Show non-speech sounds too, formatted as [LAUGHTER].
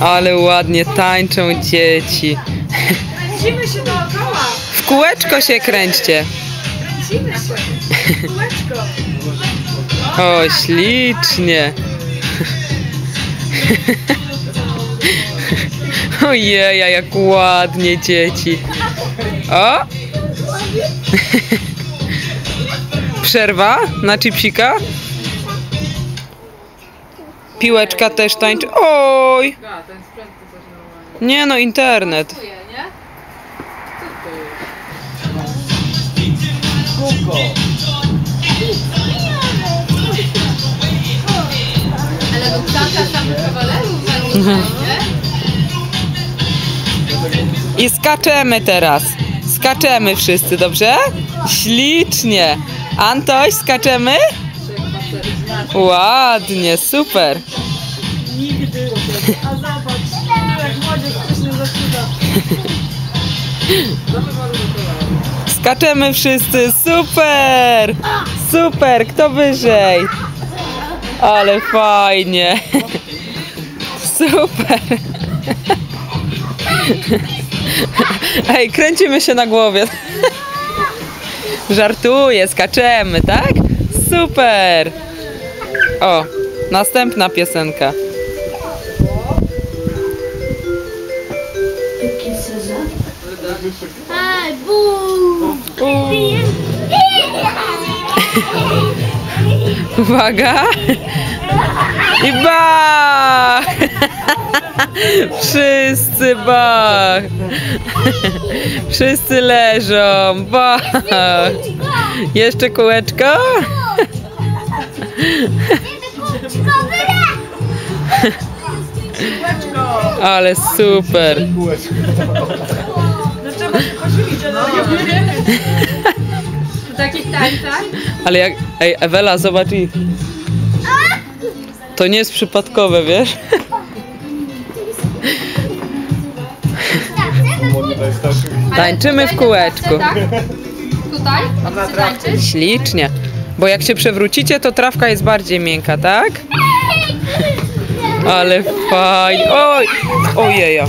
Ale ładnie tańczą dzieci. Kręcimy się dookoła. W kółeczko się kręćcie. Kręcimy się. Kółeczko. O, ślicznie. Ojej, jak ładnie dzieci. O! Przerwa na chipsika? Piłeczka też tańczy. Oj! Nie no, internet. Ale sam kawalerów nie? I skaczemy teraz. Skaczemy wszyscy, dobrze? Ślicznie. Antoś, skaczemy? Ładnie, super. Nigdy. A zobacz, jak młodzież pysznie zaczyna. Skaczemy wszyscy, super! Super, kto wyżej? Ale fajnie. Super. Ej, kręcimy się na głowie. Żartuję, skaczemy, tak? Super. O, następna piosenka. Aj! [LAUGHS] Uwaga! I bach! [LAUGHS] Wszyscy bach! [LAUGHS] Wszyscy leżą, bach! Jeszcze kółeczko? [LAUGHS] Ale super! Dlaczego się na W takich tańcach? Ale jak... Ej, Ewela, zobacz ich. To nie jest przypadkowe, wiesz? [LAUGHS] Tańczymy w kółeczku. Tak? Tutaj? Ślicznie. Bo jak się przewrócicie, to trawka jest bardziej miękka, tak? Ale fajnie. Oj! Ojeja.